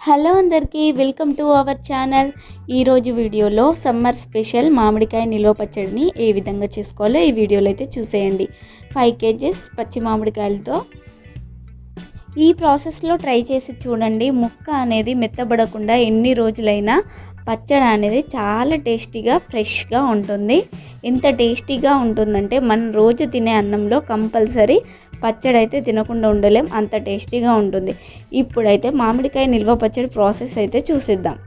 Hello అందరికీ welcome to our channel. ఈరోజు వీడియోలో సమ్మర్ స్పెషల్ మామిడికాయ నిల్వ పచ్చడిని ఏ విధంగా చేసుకోవాలో ఈ వీడియోలో అయితే చూసేయండి. ఫైవ్ కేజెస్ పచ్చి మామిడికాయలతో. ఈ ప్రాసెస్లో ట్రై చేసి చూడండి. ముక్క అనేది మెత్తబడకుండా ఎన్ని రోజులైనా పచ్చడి అనేది చాలా టేస్టీగా ఫ్రెష్గా ఉంటుంది. ఎంత టేస్టీగా ఉంటుందంటే మనం రోజు తినే అన్నంలో కంపల్సరీ పచ్చడి అయితే తినకుండా ఉండలేం. అంత టేస్టీగా ఉంటుంది. ఇప్పుడైతే మామిడికాయ నిల్వ పచ్చడి ప్రాసెస్ అయితే చూసిద్దాం.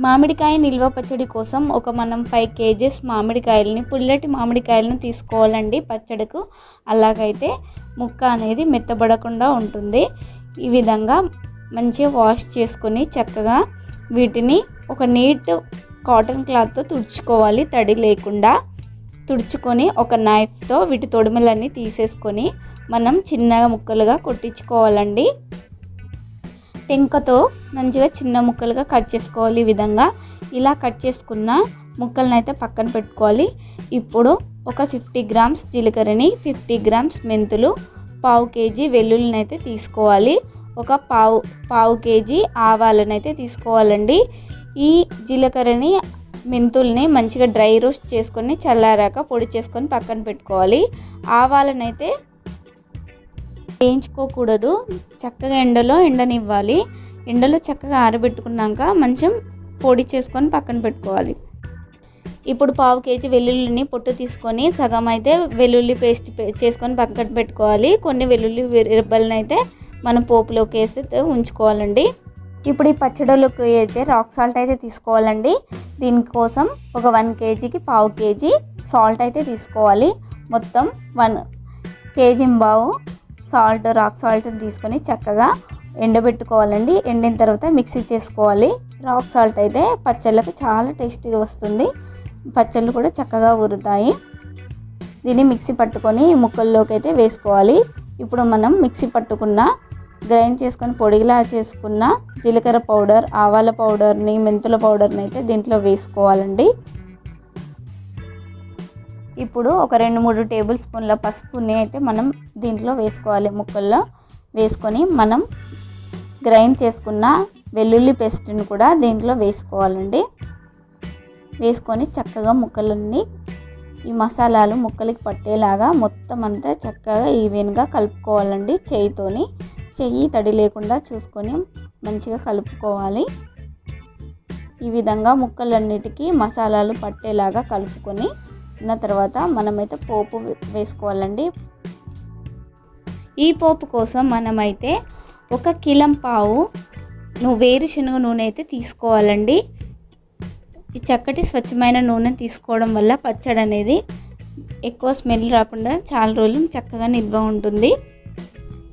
మామిడికాయ నిల్వ పచ్చడి కోసం ఒక మనం ఫైవ్ కేజెస్ మామిడికాయలని పుల్లటి మామిడికాయలను తీసుకోవాలండి పచ్చడికు. అలాగైతే ముక్క అనేది మెత్తబడకుండా ఉంటుంది. ఈ విధంగా మంచిగా వాష్ చేసుకొని చక్కగా వీటిని ఒక నీట్ కాటన్ క్లాత్తో తుడుచుకోవాలి తడి లేకుండా. తుడుచుకొని ఒక నైఫ్తో వీటి తొడుములన్నీ తీసేసుకొని మనం చిన్నగా ముక్కలుగా కొట్టించుకోవాలండి. టెంకతో మంచిగా చిన్న ముక్కలుగా కట్ చేసుకోవాలి ఈ విధంగా. ఇలా కట్ చేసుకున్న ముక్కలను అయితే పక్కన పెట్టుకోవాలి. ఇప్పుడు ఒక ఫిఫ్టీ గ్రామ్స్ జీలకర్రని ఫిఫ్టీ గ్రామ్స్ మెంతులు పావు కేజీ వెల్లుల్లిని అయితే తీసుకోవాలి. ఒక పావు పావు కేజీ ఆవాలను అయితే తీసుకోవాలండి. ఈ జీలకర్రని మెంతుల్ని మంచిగా డ్రై రోస్ట్ చేసుకొని చల్లారాక పొడి చేసుకొని పక్కన పెట్టుకోవాలి. ఆవాలను అయితే వేయించుకోకూడదు. చక్కగా ఎండలో ఎండనివ్వాలి. ఎండలో చక్కగా ఆరబెట్టుకున్నాక మంచం పొడి చేసుకొని పక్కన పెట్టుకోవాలి. ఇప్పుడు పావు కేజీ వెల్లుల్లిని పొట్టు తీసుకొని సగం అయితే వెల్లుల్లి పేస్ట్ చేసుకొని పక్కన పెట్టుకోవాలి. కొన్ని వెల్లుల్లి రెబ్బలను అయితే మనం పోపులోకి వేసి ఉంచుకోవాలండి. ఇప్పుడు ఈ పచ్చడిలోకి అయితే రాక్ సాల్ట్ అయితే తీసుకోవాలండి. దీనికోసం ఒక వన్ కేజీకి పావు కేజీ సాల్ట్ అయితే తీసుకోవాలి. మొత్తం వన్ కేజీ బావు సాల్ట్ రాక్ సాల్ట్ తీసుకొని చక్కగా ఎండబెట్టుకోవాలండి. ఎండిన తర్వాత మిక్సీ చేసుకోవాలి. రాక్ సాల్ట్ అయితే పచ్చళ్ళకు చాలా టేస్టీగా వస్తుంది. పచ్చళ్ళు కూడా చక్కగా ఊరుతాయి. దీన్ని మిక్సీ పట్టుకొని ముక్కల్లోకి అయితే వేసుకోవాలి. ఇప్పుడు మనం మిక్సీ పట్టుకున్న గ్రైండ్ చేసుకొని పొడిగిలా చేసుకున్న జీలకర్ర పౌడర్ ఆవాల పౌడర్ని మెంతుల పౌడర్ని అయితే దీంట్లో వేసుకోవాలండి. ఇప్పుడు ఒక రెండు మూడు టేబుల్ స్పూన్ల పసుపుని అయితే మనం దీంట్లో వేసుకోవాలి. ముక్కల్లో వేసుకొని మనం గ్రైండ్ చేసుకున్న వెల్లుల్లి పేస్ట్ని కూడా దీంట్లో వేసుకోవాలండి. వేసుకొని చక్కగా ముక్కలన్నీ ఈ మసాలాలు ముక్కలకి పట్టేలాగా మొత్తం అంతా చక్కగా ఈవెన్గా కలుపుకోవాలండి చేయితోని. చెయ్యి తడి లేకుండా చూసుకొని మంచిగా కలుపుకోవాలి. ఈ విధంగా ముక్కలన్నిటికీ మసాలాలు పట్టేలాగా కలుపుకొని ఉన్న తర్వాత మనమైతే పోపు వేసుకోవాలండి. ఈ పోపు కోసం మనమైతే ఒక కిలం పావు నువ్వు వేరుశనగ నూనె అయితే తీసుకోవాలండి. ఈ చక్కటి స్వచ్ఛమైన నూనె తీసుకోవడం వల్ల పచ్చడి అనేది ఎక్కువ స్మెల్ రాకుండా చాలా రోజులు చక్కగా నిల్వ ఉంటుంది.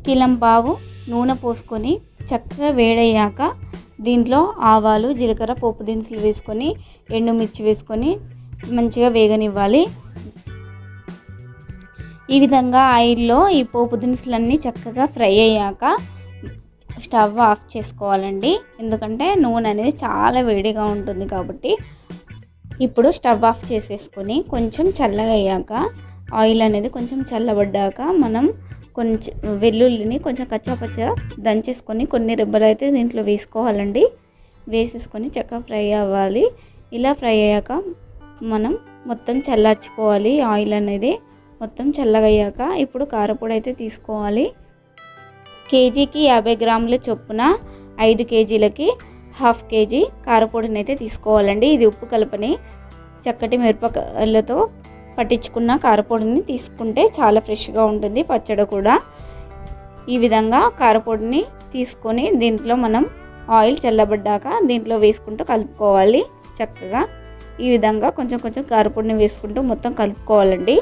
కిలంబావు నూనె పోసుకొని చక్కగా వేడయ్యాక దీంట్లో ఆవాలు జీలకర్ర పోపు దినుసులు వేసుకొని ఎండుమిర్చి వేసుకొని మంచిగా వేగనివ్వాలి. ఈ విధంగా ఆయిల్లో ఈ పోపు దినుసులన్నీ చక్కగా ఫ్రై అయ్యాక స్టవ్ ఆఫ్ చేసుకోవాలండి. ఎందుకంటే నూనె అనేది చాలా వేడిగా ఉంటుంది కాబట్టి ఇప్పుడు స్టవ్ ఆఫ్ చేసేసుకొని కొంచెం చల్లగా అయ్యాక ఆయిల్ అనేది కొంచెం చల్లబడ్డాక మనం కొంచెం వెల్లుల్లిని కొంచెం కచ్చాపచ్చ దంచేసుకొని కొన్ని రెబ్బలు అయితే దీంట్లో వేసుకోవాలండి. వేసేసుకొని చక్కగా ఫ్రై అవ్వాలి. ఇలా ఫ్రై అయ్యాక మనం మొత్తం చల్లార్చుకోవాలి. ఆయిల్ అనేది మొత్తం చల్లగయ్యాక ఇప్పుడు కారపొడి అయితే తీసుకోవాలి. కేజీకి యాభై గ్రాముల చొప్పున ఐదు కేజీలకి హాఫ్ కేజీ కారపొడిని అయితే తీసుకోవాలండి. ఇది ఉప్పు కలపని చక్కటి మిరపకాయలతో పట్టించుకున్న కారపొడిని తీసుకుంటే చాలా ఫ్రెష్గా ఉంటుంది పచ్చడి కూడా. ఈ విధంగా కారపొడిని తీసుకొని దీంట్లో మనం ఆయిల్ చల్లబడ్డాక దీంట్లో వేసుకుంటూ కలుపుకోవాలి చక్కగా. ఈ విధంగా కొంచెం కొంచెం కారపొడిని వేసుకుంటూ మొత్తం కలుపుకోవాలండి.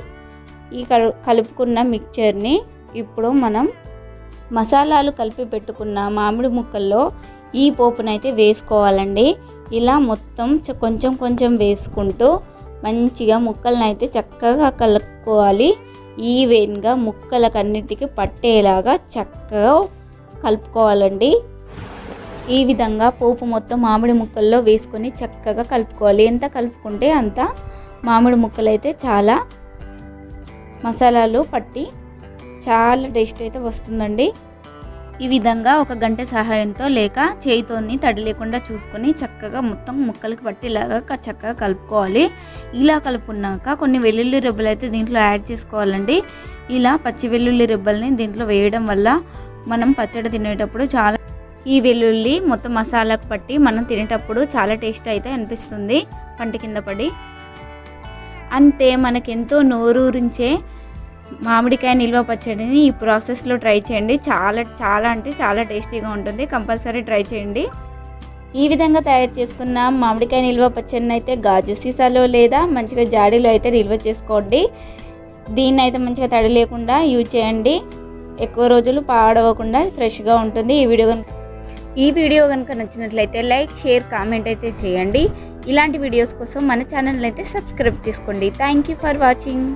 ఈ కలు కలుపుకున్న మిక్చర్ని ఇప్పుడు మనం మసాలాలు కలిపి పెట్టుకున్న మామిడి ముక్కల్లో ఈ పోపునైతే వేసుకోవాలండి. ఇలా మొత్తం కొంచెం కొంచెం వేసుకుంటూ మంచిగా ముక్కలను అయితే చక్కగా కలుపుకోవాలి. ఈవెన్గా ముక్కలకన్నిటికీ పట్టేలాగా చక్కగా కలుపుకోవాలండి. ఈ విధంగా పోపు మొత్తం మామిడి ముక్కల్లో వేసుకొని చక్కగా కలుపుకోవాలి. ఎంత కలుపుకుంటే అంత మామిడి ముక్కలు అయితే చాలా మసాలాలు పట్టి చాలా టేస్ట్ అయితే వస్తుందండి. ఈ విధంగా ఒక గంట సహాయంతో లేక చేయితోని తడి లేకుండా చూసుకొని చక్కగా మొత్తం ముక్కలకి పట్టేలాగా చక్కగా కలుపుకోవాలి. ఇలా కలుపుకున్నాక కొన్ని వెల్లుల్లి రెబ్బలు అయితే దీంట్లో యాడ్ చేసుకోవాలండి. ఇలా పచ్చి వెల్లుల్లి రెబ్బల్ని దీంట్లో వేయడం వల్ల మనం పచ్చడి తినేటప్పుడు చాలా ఈ వెల్లుల్లి మొత్తం మసాలాకు పట్టి మనం తినేటప్పుడు చాలా టేస్ట్ అయితే అనిపిస్తుంది. పంట కింద పడి. అంతే మనకెంతో నోరూరించే మామిడికాయ నిల్వ పచ్చడిని ఈ ప్రాసెస్లో ట్రై చేయండి. చాలా చాలా అంటే చాలా టేస్టీగా ఉంటుంది. కంపల్సరీ ట్రై చేయండి. ఈ విధంగా తయారు చేసుకున్న మామిడికాయ నిల్వ పచ్చడిని అయితే గాజు సీసాలో లేదా మంచిగా జాడీలో అయితే నిల్వ చేసుకోండి. దీన్ని అయితే మంచిగా తడి లేకుండా యూజ్ చేయండి. ఎక్కువ రోజులు పాడవకుండా ఫ్రెష్గా ఉంటుంది ఈ వీడియో కనుక. ఈ వీడియో కనుక నచ్చినట్లయితే లైక్ షేర్ కామెంట్ అయితే చేయండి. ఇలాంటి వీడియోస్ కోసం మన ఛానల్ అయితే సబ్స్క్రైబ్ చేసుకోండి. Thank you for watching.